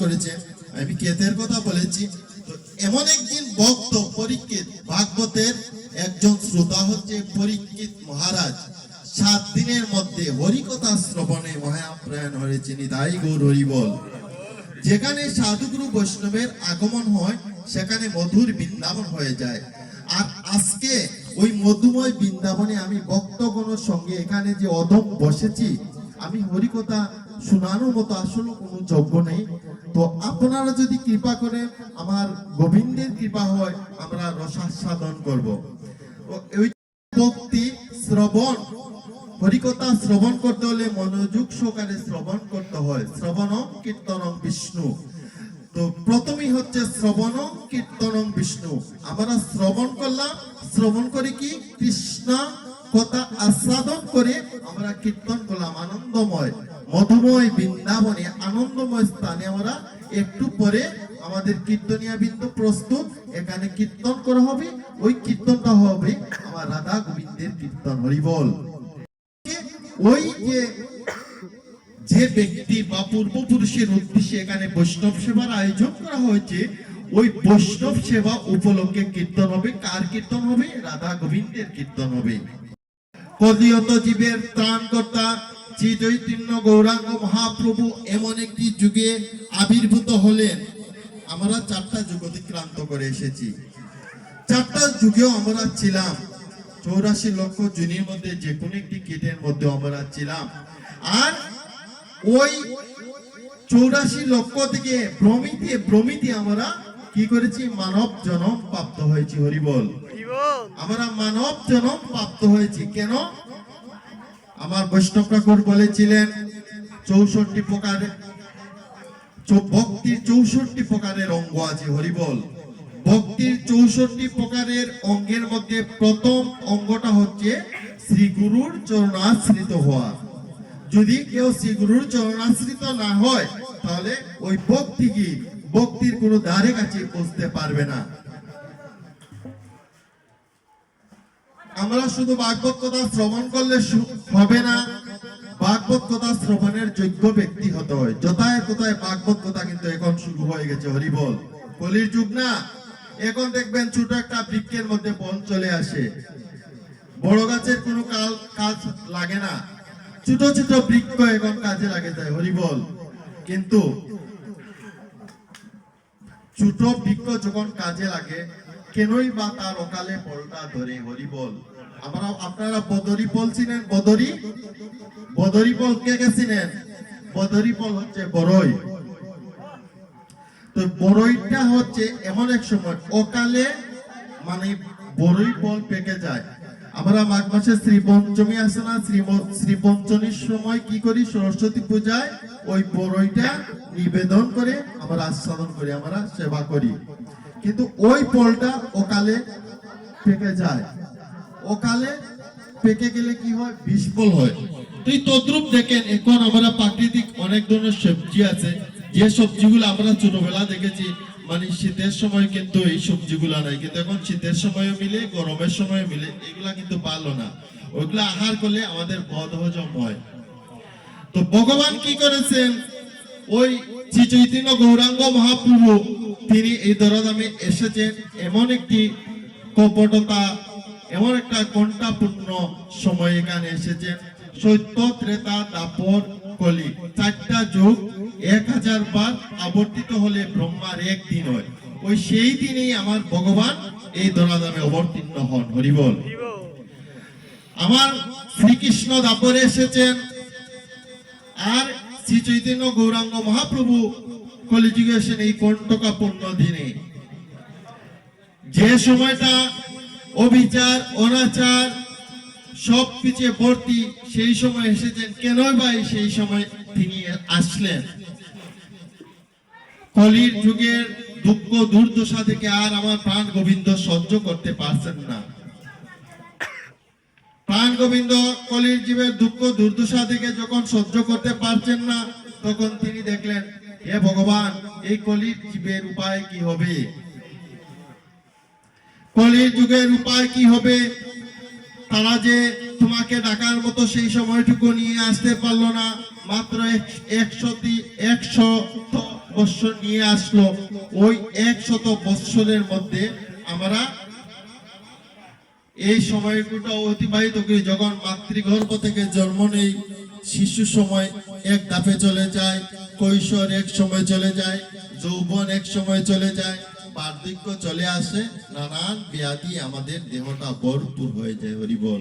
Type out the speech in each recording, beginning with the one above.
করেছেন আমি কেতের কথা বলেছি। এমন একদিন ভক্ত পরীক্ষিত ভাগবতের একজন শ্রোতা হচ্ছে পরীক্ষিত মহারাজ। সাত দিনের মধ্যে হরিকথা শ্রবণে হয়েছে নিতাই গৌর হরিবল। যেখানে সাধুগুরু বৈষ্ণবের আগমন হয়, সেখানে মধুর বৃন্দাবন হয়ে যায়। আর আজকে ওই মধুময় বৃন্দাবনে আমি ভক্তগণের সঙ্গে এখানে যে অদম বসেছি, আমি হরিকথা শোনানোর মতো আসলে কোনো যোগ্য নেই। তো আপনারা যদি কৃপা করে আমার গোবিন্দের কৃপা হয়, আমরা রসাস্বাদন করব। ওই ভক্তি শ্রবণ, হরিকথা শ্রবণ করতে হলে মনোযোগ সহকারে শ্রবণ করতে হয়। শ্রবণম কীর্তনম বিষ্ণু। তো প্রথমেই হচ্ছে শ্রবণম কীর্তনম বিষ্ণু। আমরা শ্রবণ করলাম, শ্রবণ করে কি? কৃষ্ণ কথা আস্বাদন করে আমরা কীর্তন করলাম, আনন্দময়। মধুময় বৃন্দাবনে আনন্দময় স্থানে আমরা একটু পরে আমাদের কীর্তনিয়া বিন্দু প্রস্তুত। এখানে কীর্তন করা হবে। ওই কীর্তনটা হবে আমার রাধা গোবিন্দের কীর্তন। হরিবল ওই যে যে ব্যক্তি বা পূর্বপুরুষের উদ্দেশ্যে এখানে বৈষ্ণব সেবার আয়োজন করা হয়েছে, ওই বৈষ্ণব সেবা উপলক্ষে কীর্তন হবে। কার কীর্তন হবে? রাধা গোবিন্দের কীর্তন হবে। কলিয়ত জীবের ত্রাণকর্তা শ্রী চৈতন্য গৌরাঙ্গ মহাপ্রভু এমন একটি যুগে আবির্ভূত হলেন। আমরা চারটা যুগ অতিক্রান্ত করে এসেছি। চারটা যুগেও আমরা ছিলাম। চৌরাশি লক্ষ জুনির মধ্যে যে কোনো একটি কীটের মধ্যে আমরা ছিলাম। আর ওই চৌরাশি লক্ষ থেকে ভ্রমিতে ভ্রমিতে আমরা কি করেছি? মানব জনম প্রাপ্ত হয়েছি। হরিবল আমরা মানব জনম প্রাপ্ত হয়েছি। কেন? আমার বৈষ্ণব ঠাকুর বলেছিলেন, চৌষট্টি প্রকারের ভক্তির চৌষট্টি প্রকারের অঙ্গ আছে, হরিবল। ভক্তির চৌষট্টি প্রকারের অঙ্গের মধ্যে প্রথম অঙ্গটা হচ্ছে শ্রী গুরুর চরণাশ্রিত হওয়া। যদি কেউ শ্রী গুরুর চরণাশ্রিত না হয়, তাহলে ওই ভক্তি কি? ভক্তির কোনো দ্বারে কাছে পৌঁছতে পারবে না। আমরা শুধু ভাগবত কথা শ্রবণ করলে হবে না। ভাগবত কথা শ্রবণের যোগ্য ব্যক্তি হতে হয়। যথায় কোথায় ভাগবত কথা কিন্তু এখন শুরু হয়ে গেছে হরিবল কলির যুগ না? এখন দেখবেন ছোট একটা বৃক্ষের মধ্যে বন চলে আসে। বড় গাছের কোনো কাল, কাজ লাগে না। ছোট ছোট বৃক্ষ এখন কাজে লাগে যায় হরিবল কিন্তু ছোট বৃক্ষ যখন কাজে লাগে কেনই বা তার অকালে ফলটা ধরে হরিবল আমরা আপনারা বদরি ফল চিনেন? বদরি? বদরি ফল কে কে চিনেন? বদরি ফল হচ্ছে বড়ই। তো বড়ইটা হচ্ছে এমন এক সময়, অকালে মানে বড়ই ফল পেকে যায়। আমরা মাঘ মাসে শ্রী পঞ্চমী আসে না? শ্রী পঞ্চমীর সময় কি করি? সরস্বতী পূজায় ওই বড়ইটা নিবেদন করে আমরা আস্বাদন করি, আমরা সেবা করি। কিন্তু ওই ফলটা অকালে পেকে যায়। অকালে পেকে গেলে কি হয়? বিষ হয়। এই তদ্রুপ দেখেন, এখন আমরা প্রাকৃতিক অনেক ধরনের সবজি আছে। যে সবজিগুলো আমরা ছোটবেলা দেখেছি মানে শীতের সময় কিন্তু এই সবজিগুলো নাই। কিন্তু এখন শীতের সময়ও মিলে, গরমের সময় মিলে, এগুলা কিন্তু ভালো না। ওইগুলা আহার করলে আমাদের বদ হজম হয়। তো ভগবান কি করেছেন? ওই শ্রী চৈতন্য গৌরাঙ্গ মহাপ্রভু, তিনি এই দরদামে এসেছেন এমন একটি কপটতা, এমন একটা কণ্ঠাপূর্ণ সময় এখানে এসেছেন। সত্য, ত্রেতা, দাপর, কলি, চারটা যুগ, এক হাজার বার আবর্তিত হলে ব্রহ্মার এক দিন হয়। ওই সেই দিনেই আমার ভগবান এই দরাদামে অবতীর্ণ হন। হরিবল আমার শ্রীকৃষ্ণ দাপরে এসেছেন। আর শ্রী চৈতন্য গৌরাঙ্গ মহাপ্রভু কলিযুগে এসেন এই কণ্টকাপূর্ণ দিনে যে সময়টা অবিচার, অনাচার, সব পিছিয়ে ভর্তি, সেই সময় এসেছেন কেন ভাই সেই সময় তিনি আসলেন? কলির যুগের দুঃখ, দুর্দশা থেকে আর আমার প্রাণ গোবিন্দ সহ্য করতে পারছেন না। প্রাণ গোবিন্দ কলির জীবের দুঃখ দুর্দশা থেকে যখন সহ্য করতে পারছেন না, তখন তিনি দেখলেন, হে ভগবান, এই কলির জীবের উপায় কি হবে? কলির যুগের উপায় কি হবে? তারা যে তোমাকে ডাকার মতো সেই সময়টুকু নিয়ে আসতে পারল না, মাত্র এক- একশো একশো বৎসর নিয়ে আসলো। ওই একশত বৎসরের মধ্যে আমরা এই সময়টুকু অতিবাহিত করি যখন মাতৃগর্ভ থেকে জন্ম নেই শিশু সময় এক ধাপে চলে যায় কৈশোর এক সময় চলে যায় যৌবন এক সময় চলে যায় বার্ধক্য চলে আসে নানান ব্যাধি আমাদের দেহটা ভরপুর হয়ে যায় হরিবল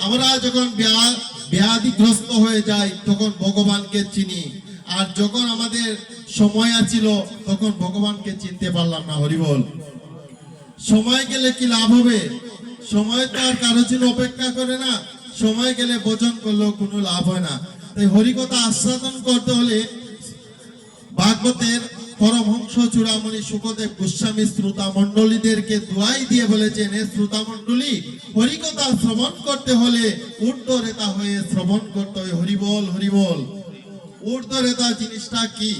আমরা যখন ব্যাধ- ব্যাধিগ্রস্ত হয়ে যাই তখন ভগবানকে চিনি। আর যখন আমাদের সময় আছিল তখন ভগবানকে চিনতে পারলাম না হরিবল সময় গেলে কি লাভ হবে? সময় তো আর কারও জন্য অপেক্ষা করে না। সময় গেলে ভোজন করলেও কোনো লাভ হয় না। তাই হরিকথা আস্বাদন করতে হলে ভাগবতের পরমহংস চূড়ামণি সুখদেব গোস্বামী শ্রোতা মন্ডলীদেরকে দোয়াই দিয়ে বলেছেন, হে শ্রোতা মন্ডলী হরিকথা শ্রবণ করতে হলে ঊর্ধ্বরেতা হয়ে শ্রবণ করতে হয় হরিবল হরিবল। ঊর্ধ্বরেতা জিনিসটা কি?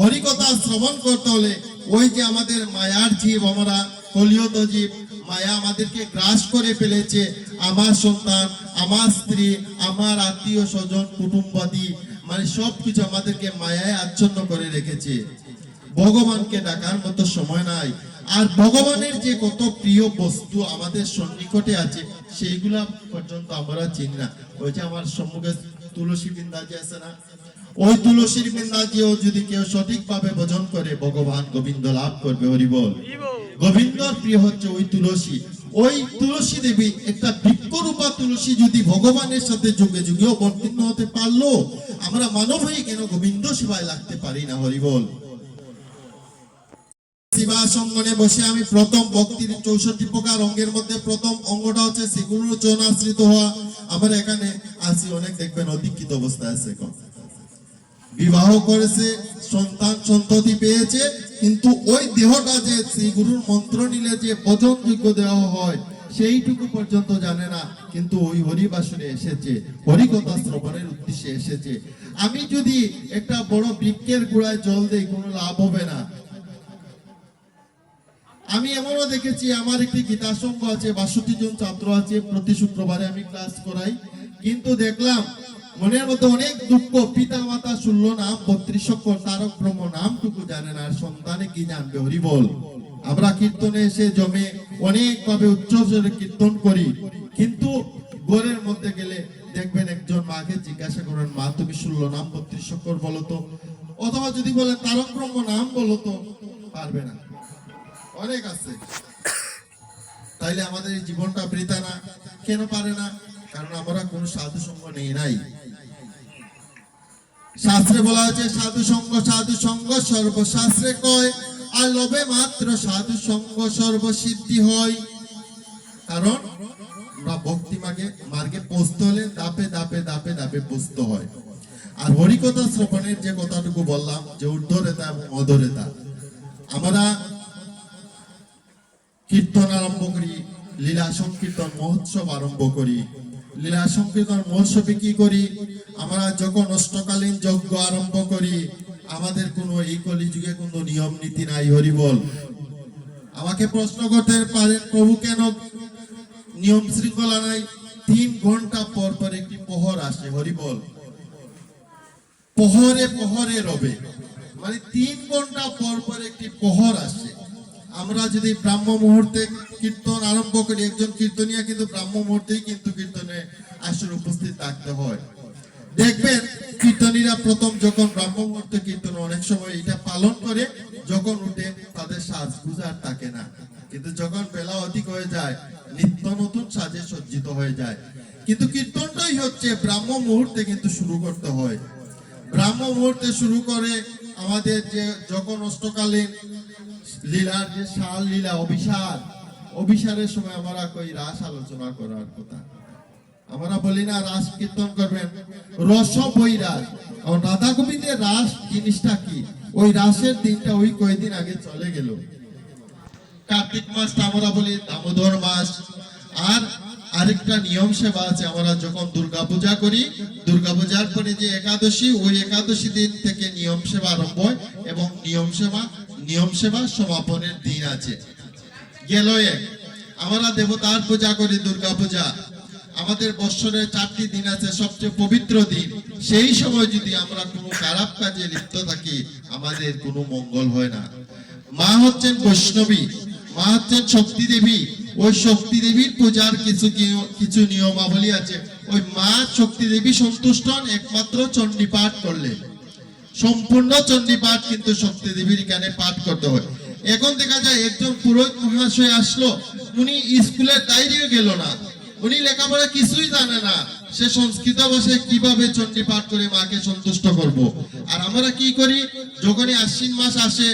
হরিকথা শ্রবণ করতে হলে ওই যে আমাদের মায়ার জীব, আমরা কলিয়ত জীব মায়া আমাদেরকে গ্রাস করে ফেলেছে। আমার সন্তান, আমার স্ত্রী, আমার আত্মীয় স্বজন, কুটুম্বাদি মানে সবকিছু আমাদেরকে মায়ায় আচ্ছন্ন করে রেখেছে। ভগবানকে ডাকার মতো সময় নাই। আর ভগবানের যে কত প্রিয় বস্তু আমাদের সন্নিকটে আছে, সেইগুলা পর্যন্ত আমরা চিনি না। ওই যে আমার সম্মুখে তুলসী বৃন্দাজি আছে না? ওই তুলসীর বৃন্দাজিও যদি কেউ সঠিকভাবে ভোজন করে, ভগবান গোবিন্দ লাভ করবে। হরিবল গোবিন্দর প্রিয় হচ্ছে ওই তুলসী। ওই তুলসী দেবী একটা বৃক্ষরূপা তুলসী যদি ভগবানের সাথে যুগে যুগেও অবতীর্ণ হতে পারল, আমরা মানব হয়ে কেন গোবিন্দ সেবায় লাগতে পারি না, হরিবল? শিবা বসে আমি প্রথম ভক্তির চৌষট্টি প্রকার অঙ্গের মধ্যে প্রথম অঙ্গটা হচ্ছে আশ্রিত হওয়া। আমরা এখানে আসি অনেক দেখবেন অধিকৃত অবস্থায় আছে বিবাহ করেছে, সন্তান সন্ততি পেয়েছে কিন্তু ওই দেহটা যে শ্রী গুরুর মন্ত্র নিলে যে ভোজনযোগ্য দেওয়া হয়, সেইটুকু পর্যন্ত জানে না, কিন্তু ওই হরিবাসনে এসেছে, হরিকথা শ্রবণের উদ্দেশ্যে এসেছে। আমি যদি একটা বড় বৃক্ষের গোড়ায় জল দেই, কোনো লাভ হবে না। আমি এমনও দেখেছি, আমার একটি গীতা সংঘ আছে, বাষট্টি জন ছাত্র আছে, প্রতি শুক্রবারে আমি ক্লাস করাই। কিন্তু দেখলাম মনের মধ্যে অনেক দুঃখ পিতা মাতা শুনল নাম বত্রিশ তারক ব্রহ্ম নামটুকু জানে না সন্তানে কি জানবে হরিবল আমরা কীর্তনে এসে জমে অনেক ভাবে উচ্চ কীর্তন করি, কিন্তু ঘরের মধ্যে গেলে দেখবেন একজন মাকে জিজ্ঞাসা করেন, মা, তুমি শুনলো নাম বত্রিশ বলো তো? অথবা যদি বলে তারক ব্রহ্ম নাম বলো তো? পারবে না। অনেক আছে। তাইলে আমাদের এই জীবনটা বৃথা না। কেন পারে না? কারণ আমরা কোনো সাধু সঙ্গ নেই, নাই। শাস্ত্রে বলা হয়েছে, সাধু সঙ্গ সাধু সঙ্গ সর্বশাস্ত্রে কয়, আর লোভে মাত্র সাধু সঙ্গ সর্বসিদ্ধি হয়। কারণ আমরা ভক্তি মার্গে হলে দাপে দাপে দাপে দাপে হয়। আর শ্রবণের যে কথাটুকু বললাম, যে ঊর্ধ্বরেতা এবং অধরেতা, আমরা কীর্তন আরম্ভ করি, লীলা সংকীর্তন মহোৎসব আরম্ভ করি লীলা সংকীর্তন মহোৎসবে কি করি? আমরা যখন অষ্টকালীন যজ্ঞ আরম্ভ করি, আমাদের কোনো এই কলিযুগে কোনো নিয়ম নীতি নাই হরিবল আমাকে প্রশ্ন করতে পারেন, প্রভু কেন নিয়ম শৃঙ্খলা নাই? তিন ঘণ্টা পর পর একটি প্রহর আসে হরিবল প্রহরে প্রহরে রবে। মানে তিন ঘণ্টা পর পর একটি প্রহর আসে। আমরা যদি ব্রাহ্ম মুহূর্তে কীর্তন আরম্ভ করি, একজন কীর্তনিয়া কিন্তু ব্রাহ্ম মুহূর্তেই কিন্তু কীর্তনে আসলে উপস্থিত থাকতে হয়। দেখবেন, কীর্তনীরা প্রথম যখন ব্রাহ্ম মুহূর্তে কীর্তন অনেক সময় এটা পালন করে, যখন উঠে তাদের সাজগুজ আর থাকে না। কিন্তু যখন বেলা অধিক হয়ে যায়, নিত্য নতুন সাজে সজ্জিত হয়ে যায়। কিন্তু কীর্তনটাই হচ্ছে ব্রাহ্ম মুহূর্তে কিন্তু শুরু করতে হয়। ব্রাহ্ম মুহূর্তে শুরু করে আমাদের যে যখন অষ্টকালীন লীলার যে শাল, লীলা অভিসার অভিসারের সময় আমরা কই রাস আলোচনা করার কথা। আমরা বলি না, রাস কীর্তন করবেন। রস বৈরাস আর রাধা গোবিন্দের রাস জিনিসটা কি? ওই রাসের দিনটা ওই কয়েকদিন আগে চলে গেল। কার্তিক মাসটা আমরা বলি দামোদর মাস। আর আরেকটা নিয়ম সেবা আছে, আমরা যখন দুর্গা পূজা করি দুর্গা পূজার পরে যে একাদশী, ওই একাদশী দিন থেকে নিয়ম সেবা আরম্ভ হয় এবং নিয়ম সেবা নিয়ম সেবা সমাপনের দিন আছে। গেল এক। আমরা দেবতার পূজা করি, দুর্গা পূজা। আমাদের বৎসরের চারটি দিন আছে, সবচেয়ে পবিত্র দিন। সেই সময় যদি আমরা কোনো খারাপ কাজে লিপ্ত থাকি, আমাদের কোনো মঙ্গল হয় না। মা হচ্ছেন বৈষ্ণবী, মা হচ্ছেন শক্তি দেবী। ওই শক্তি দেবীর পূজার কিছু কিছু নিয়মাবলী আছে। ওই মা শক্তি দেবী সন্তুষ্ট হন, একমাত্র চণ্ডী পাঠ করলে সম্পূর্ণ চণ্ডী পাঠ কিন্তু শক্তি দেবীর এখানে পাঠ করতে হয়। এখন দেখা যায় একজন পুরোহিত মহাশয় আসলো, উনি স্কুলের ডায়েরিও গেল না। উনি লেখাপড়া কিছুই জানে না। সে সংস্কৃত ভাষায় কীভাবে চণ্ডী পাঠ করে মাকে সন্তুষ্ট করব? আর আমরা কি করি? যখনই আশ্বিন মাস আসে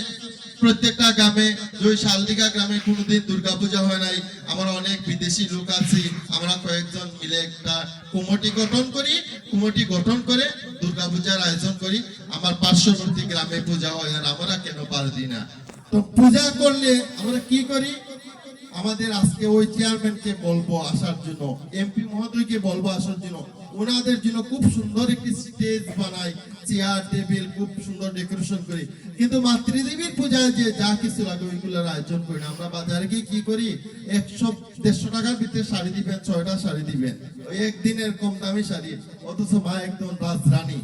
প্রত্যেকটা গ্রামে, ওই শালদিঘা গ্রামে কোনোদিন দুর্গাপূজা হয় নাই। আমরা অনেক বিদেশি লোক আছি। আমরা কয়েকজন মিলে একটা কুমটি গঠন করি। কুমটি গঠন করে দুর্গাপূজার আয়োজন করি। আমার পার্শ্ববর্তী গ্রামে পূজা হয় আর আমরা কেন পারি না? তো পূজা করলে আমরা কি করি? আমাদের আজকে ওই চেয়ারম্যানকে বলব আসার জন্য এমপি মহোদয়কে বলব আসার জন্য ওনাদের জন্য খুব সুন্দর একটি স্টেজ বানাই চেয়ার, টেবিল, খুব সুন্দর ডেকোরেশন করি। কিন্তু মাতৃদেবীর পূজায় যে যা কিছু লাগে ওইগুলোর আয়োজন করি না। আমরা বাজারে গিয়ে কি করি? একশো, দেড়শো টাকার ভিতরে শাড়ি দিবেন, ছয়টা শাড়ি দিবেন। একদিনের কম দামি শাড়ি, অথচ মা একদম রাজরানী।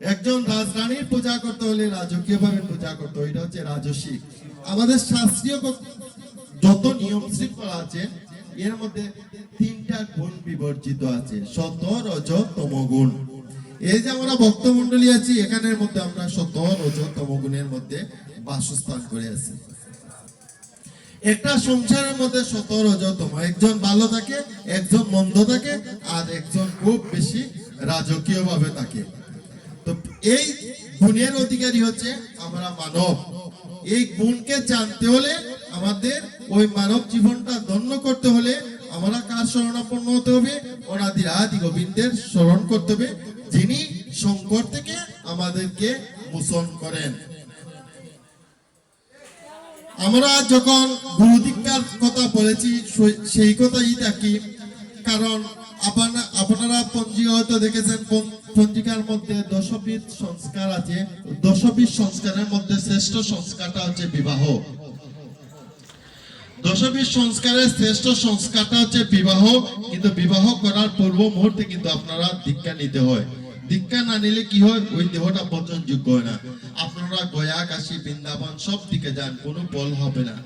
একজন রাজরানীর পূজা করতে হলে রাজকীয় ভাবে পূজা করতে হয়, এটা হচ্ছে রাজসিক। আমাদের শাস্ত্রীয় যত নিয়ম শৃঙ্খলা আছে, এর মধ্যে তিনটা গুণ বিবর্জিত আছে। সত রজ তম গুণ। এই যে আমরা ভক্ত মন্ডলী আছি, এখানের মধ্যে আমরা সত রজ তম গুণের মধ্যে বাসস্থান করে আছি। একটা সংসারের মধ্যে সত রজতম একজন ভালো থাকে, একজন মন্দ থাকে, আর একজন খুব বেশি রাজকীয় ভাবে থাকে। তো এই গুণের অধিকারী হচ্ছে আমরা মানব। এই গুণকে জানতে হলে আমাদের ওই মানব জীবনটা ধন্য করতে হলে আমরা কার শরণাপন্ন হতে হবে অনাদির আদি গোবিন্দের স্মরণ করতে হবে, যিনি শঙ্কর থেকে আমাদেরকে মোচন করেন। আমরা যখন গুরু কথা বলেছি সেই কথাই থাকি, কারণ আপনারা আপনারা পঞ্জিকা হয়তো দেখেছেন পঞ্জিকার মধ্যে দশবিধ সংস্কার আছে। দশবিধ সংস্কারের মধ্যে শ্রেষ্ঠ সংস্কারটা হচ্ছে বিবাহ। দশবিধ সংস্কারের শ্রেষ্ঠ সংস্কারটা হচ্ছে বিবাহ, কিন্তু বিবাহ করার পূর্ব মুহূর্তে কিন্তু আপনারা দীক্ষা নিতে হয়। দীক্ষা না নিলে কি হয়? ওই দেহটা পচন যোগ্য হয় না। আপনারা গয়া, কাশী, বৃন্দাবন সব দিকে যান, কোনো ফল হবে না।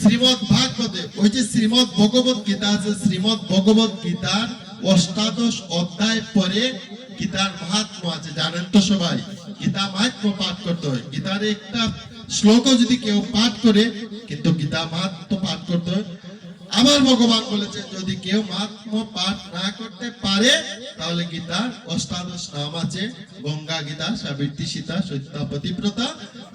শ্রীমদ ভাগবতে, ওই যে শ্রীমদ ভগবত গীতা আছে, শ্রীমদ ভগবত গীতার অষ্টাদশ অধ্যায় পরে গীতার মাহাত্ম আছে। জানেন তো সবাই? গীতা মাহাত্ম পাঠ করতে হয়। গীতার একটা শ্লোকও যদি কেউ পাঠ করে, কিন্তু গীতা মাহাত্ম পাঠ করতে আমার ভগবান বলেছেন, যদি কেউ মাহাত্ম পাঠ না করতে পারে, তাহলে গীতার অষ্টাদশ নাম আছে, গঙ্গা গীতা, সাবিত্রী সীতা সত্যা পতিব্রতা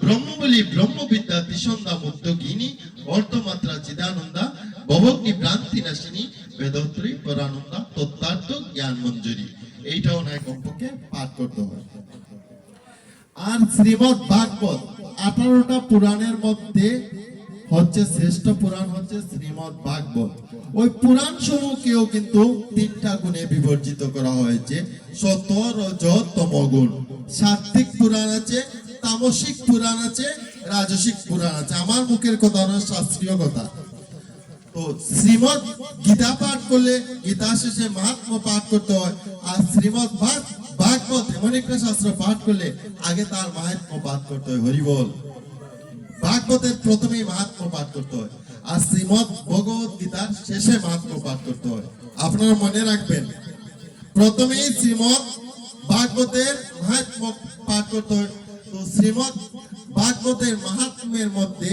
ব্রহ্মবলী, ব্রহ্মবিদ্যা ত্রিসন্ধা মুক্ত গিনী অর্থমাত্রা চিদানন্দা, ভবগ্নি ভ্রান্তি নাশিনী বেদত্রী, পরানন্দা, তত্ত্বার্থ জ্ঞান মঞ্জুরি এইটাও নয় কমপক্ষে পাঠ করতে হয়। আর শ্রীমদ ভাগবত আঠারোটা পুরাণের মধ্যে হচ্ছে শ্রেষ্ঠ পুরাণ হচ্ছে শ্রীমদ ভাগবত। ওই পুরাণ সমূহকেও কিন্তু তিনটা গুণে বিবর্জিত করা হয়েছে। সত রজ তম গুণ সাত্বিক পুরাণ আছে, তামসিক পুরাণ আছে, রাজসিক পুরাণ আছে। আমার মুখের কথা নয় শাস্ত্রীয় কথা। তো শ্রীমদ গীতা পাঠ করলে গীতা শেষে মাহাত্ম পাঠ করতে হয়, আর শ্রীমদ ভাগ ভাগবত শাস্ত্র পাঠ করলে আগে তার মাহাত্ম পাঠ করতে হয় হরিবল ভাগবতের প্রথমেই মাহাত্ম পাঠ করতে হয়, আর শ্রীমদ ভগবত গীতার শেষে মাহাত্ম পাঠ করতে হয়। আপনারা মনে রাখবেন, প্রথমেই শ্রীমদ ভাগবতের মাহাত্ম পাঠ করতে হয়। তো শ্রীমদ ভাগবতের মাহাত্মের মধ্যে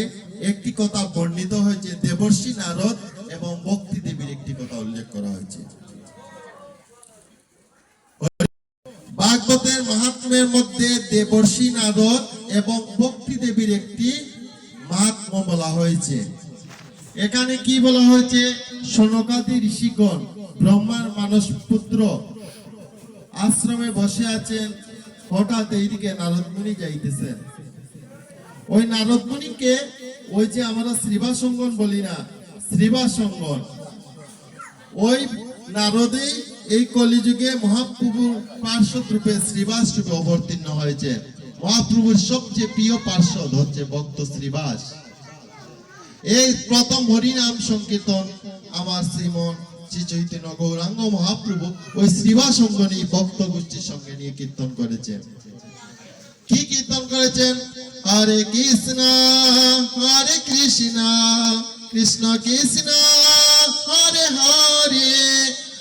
একটি কথা বর্ণিত হয়েছে দেবর্ষী নারদ এবং ভক্তি দেবীর একটি কথা উল্লেখ করা হয়েছে ভাগবতের মাহাত্মের মধ্যে দেবর্ষী নারদ এবং ভক্তি দেবীর একটি মাহাত্ম বলা হয়েছে। এখানে কি বলা হয়েছে? সনকাদি ঋষিগণ, ব্রহ্মার মানস পুত্র, আশ্রমে বসে আছেন, হঠাৎ এইদিকে নারদমুনি যাইতেছেন। ওই নারদমুনিকে ওই যে আমরা শ্রীবাসঙ্গন বলি না, শ্রীবাসঙ্গন। ওই নারদেই এই কলিযুগে মহাপ্রভুর পার্শ্বদ রূপে শ্রীবাস রূপে অবতীর্ণ হয়েছে। মহাপ্রভুর সবচেয়ে প্রিয় পার্শ্বদ হচ্ছে ভক্ত শ্রীবাস। এই প্রথম হরিনাম সংকীর্তন আমার শ্রীমন শ্রী চৈতন্য গৌরাঙ্গ মহাপ্রভু ওই শ্রীবা সঙ্গ নিয়ে ভক্ত গোষ্ঠীর সঙ্গে নিয়ে কীর্তন করেছেন। কি কীর্তন করেছেন? হরে কৃষ্ণ হরে কৃষ্ণ কৃষ্ণ কৃষ্ণ, হরে হরে।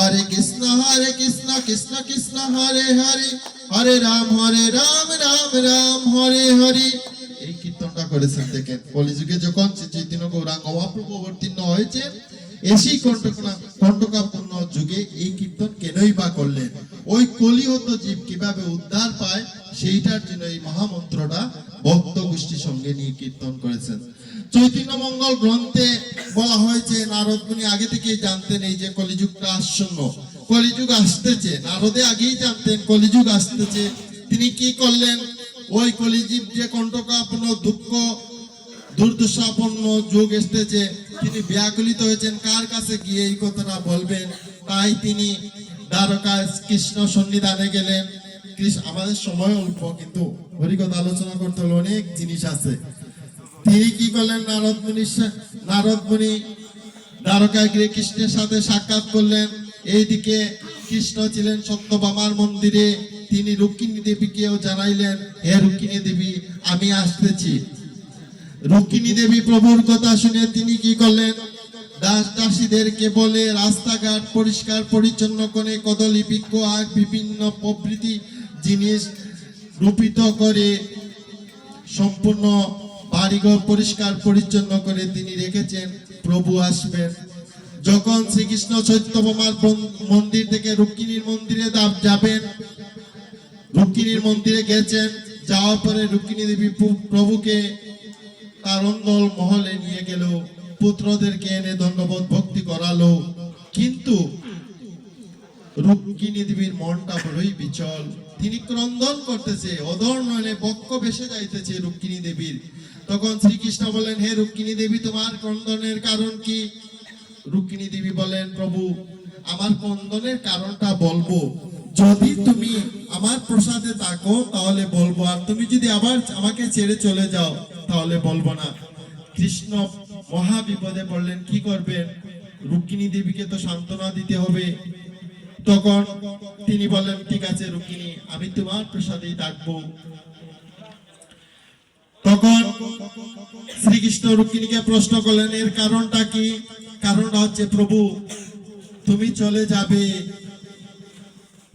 হরে কৃষ্ণ হরে কৃষ্ণ কৃষ্ণ কৃষ্ণ, হরে হরে। হরে রাম হরে রাম রাম রাম, হরে হরে। এই কীর্তনটা করেছেন দেখেন। কলিযুগে যখন চৈতন্য গৌরাঙ্গ মহাপ্রভু অবতীর্ণ হয়েছেন এসি কণ্টকা কণ্টকাপূর্ণ যুগে এই কীর্তন কেনই বা করলেন? ওই কলিহত জীব কীভাবে উদ্ধার পায়? সেইটার জন্য এই মহামন্ত্রটা ভক্ত গোষ্ঠীর সঙ্গে নিয়ে কীর্তন করেছেন। চৈতন্য মঙ্গল গ্রন্থে বলা হয়েছে, নারদ মুনি আগে থেকেই জানতেন এই যে কলিযুগটা আসন্ন। কলিযুগ আসতেছে, নারদে আগেই জানতেন কলিযুগ আসতেছে। তিনি কি করলেন? ওই কলিজীব যে কণ্টকাপূর্ণ দুঃখ, দুর্দশাপন্ন যুগ এসেছে, তিনি ব্যাকুলিত হয়েছেন। কার কাছে গিয়ে এই কথাটা বলবেন? তাই তিনি দ্বারকা কৃষ্ণ সন্নিধানে গেলেন। আমাদের সময় অল্প, কিন্তু হরিকথা আলোচনা করতে হলে অনেক জিনিস আছে। তিনি কি করলেন? নারদ মুনি নারদ মুনি কৃষ্ণের সাথে সাক্ষাৎ করলেন। এইদিকে কৃষ্ণ ছিলেন সত্যভামার মন্দিরে। তিনি রুক্মিণী দেবীকেও জানাইলেন, হে রুক্মিণী দেবী, আমি আসতেছি। রুক্মিণী দেবী প্রভুর কথা শুনে তিনি কি করলেন? দাস দাসীদেরকে বলে রাস্তাঘাট পরিষ্কার, পরিচ্ছন্ন করে কদলী বৃক্ষ আর বিভিন্ন প্রভৃতি জিনিস রূপিত করে সম্পূর্ণ বাড়িঘর পরিষ্কার পরিচ্ছন্ন করে তিনি রেখেছেন, প্রভু আসবেন। যখন শ্রীকৃষ্ণ চৈত্যবমার মন্দির থেকে রুক্মিণীর মন্দিরে যাবেন, রুক্মিণীর মন্দিরে গেছেন, যাওয়ার পরে রুক্মিণী দেবী প্রভুকে তারন্দল মহলে নিয়ে গেল, পুত্রদেরকে এনে ধন্যবাদ ভক্তি করালো। কিন্তু রুক্মিণী দেবীর মনটা বড়ই বিচল। তিনি ক্রন্দন করতেছে, অধর নয়নে বক্ষ ভেসে যাইতেছে রুক্মিণী দেবীর। তখন শ্রীকৃষ্ণ বলেন হে রুক্মিণী দেবী, তোমার ক্রন্দনের কারণ কি? রুক্মিণী দেবী বলেন প্রভু, আমার ক্রন্দনের কারণটা বলব। যদি তুমি আমার প্রসাদে থাকো, তাহলে বলব। আর তুমি যদি আবার আমাকে ছেড়ে চলে যাও, তাহলে বলব না। কৃষ্ণ মহা বিপদে পড়লেন, কি করবেন? রুক্মিণী দেবীকে তো সান্ত্বনা দিতে হবে। তখন তিনি বলেন ঠিক আছে রুক্মিণী, আমি তোমার প্রসাদেই থাকব তখন শ্রীকৃষ্ণ রুক্মিণীকে প্রশ্ন করলেন, এর কারণটা কি? কারণটা হচ্ছে, প্রভু, তুমি চলে যাবে।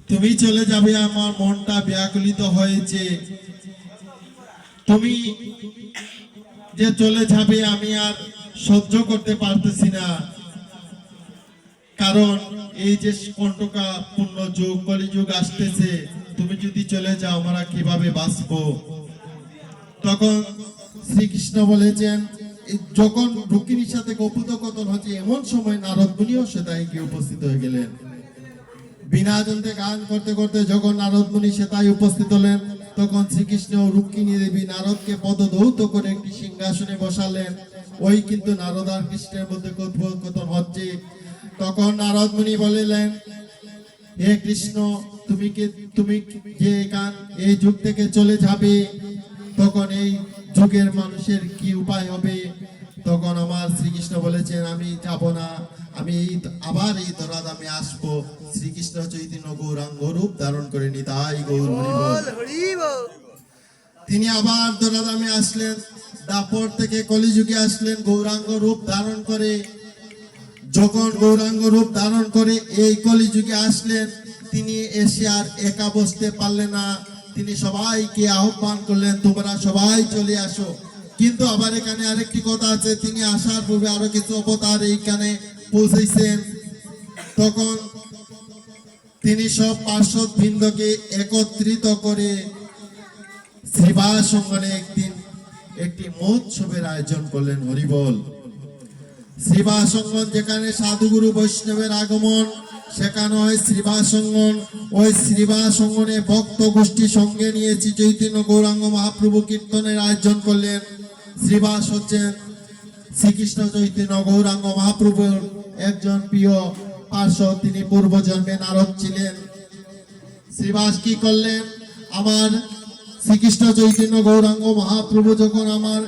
তুমি চলে যাবে, আমার মনটা ব্যাকুলিত হয়েছে। তুমি যে চলে যাবে, আমি আর সহ্য করতে পারতেছি না। কারণ এই যে কণ্টকা পূর্ণ যুগ কলিযুগ আসতেছে, তুমি যদি চলে যাও, আমরা কীভাবে বাঁচবো? তখন শ্রীকৃষ্ণ বলেছেন যখন রুক্মিণীর সাথে কপুতকথন হচ্ছে, এমন সময় নারদ মুনিও সেটাই গিয়ে উপস্থিত হয়ে গেলেন। বিনা যন্ত্রে গান করতে করতে যখন নারদ মুনি সেটাই উপস্থিত হলেন, তখন শ্রীকৃষ্ণ রুক্মিণী দেবী নারদকে পদদৌত করে একটি সিংহাসনে বসালেন। ওই কিন্তু নারদ আর কৃষ্ণের মধ্যে কথোপকথন হচ্ছে। তখন নারদ মুনি বলিলেন হে কৃষ্ণ তুমি কি তুমি যে গান এই যুগ থেকে চলে যাবে তখন এই যুগের মানুষের কি উপায় হবে? তখন আমার শ্রীকৃষ্ণ বলেছেন আমি যাব না আমি আবার এই দরাদ আমি আসব। শ্রীকৃষ্ণ চৈতন্য গৌরাঙ্গ রূপ ধারণ করে নিতাই গৌর তিনি আবার দরাদামে আসলেন দাপর থেকে কলিযুগে আসলেন গৌরাঙ্গ রূপ ধারণ করে। যখন গৌরাঙ্গ রূপ ধারণ করে এই কলিযুগে আসলেন, তিনি এসে আর একা বসতে পারলেন না। তিনি সবাইকে আহ্বান করলেন, তোমরা সবাই চলে আসো। কিন্তু আবার এখানে আরেকটি কথা আছে, তিনি আসার পূর্বে আরও কিছু অবতার এইখানে পৌঁছেছেন। তখন তিনি সব পার্শ্বদ বৃন্দকে একত্রিত করে শ্রীবাস অঙ্গনে একদিন একটি মহোৎসবের আয়োজন করলেন, হরিবল। শ্রীবাসঙ্গন, যেখানে সাধুগুরু বৈষ্ণবের আগমন, সেখানে হয় শ্রীবাসঙ্গন, ওই শ্রীবাসঙ্গনে ভক্ত গোষ্ঠী সঙ্গে নিয়েছি চৈতন্য গৌরাঙ্গ মহাপ্রভু কীর্তনের আয়োজন করলেন। শ্রীবাস হচ্ছেন শ্রীকৃষ্ণ চৈতন্য গৌরাঙ্গ মহাপ্রভুর একজন প্রিয় পার্শ্ব, তিনি পূর্বজন্মে নারদ ছিলেন। শ্রীবাস কি করলেন? আমার শ্রীকৃষ্ণ চৈতন্য গৌরাঙ্গ মহাপ্রভু যখন আমার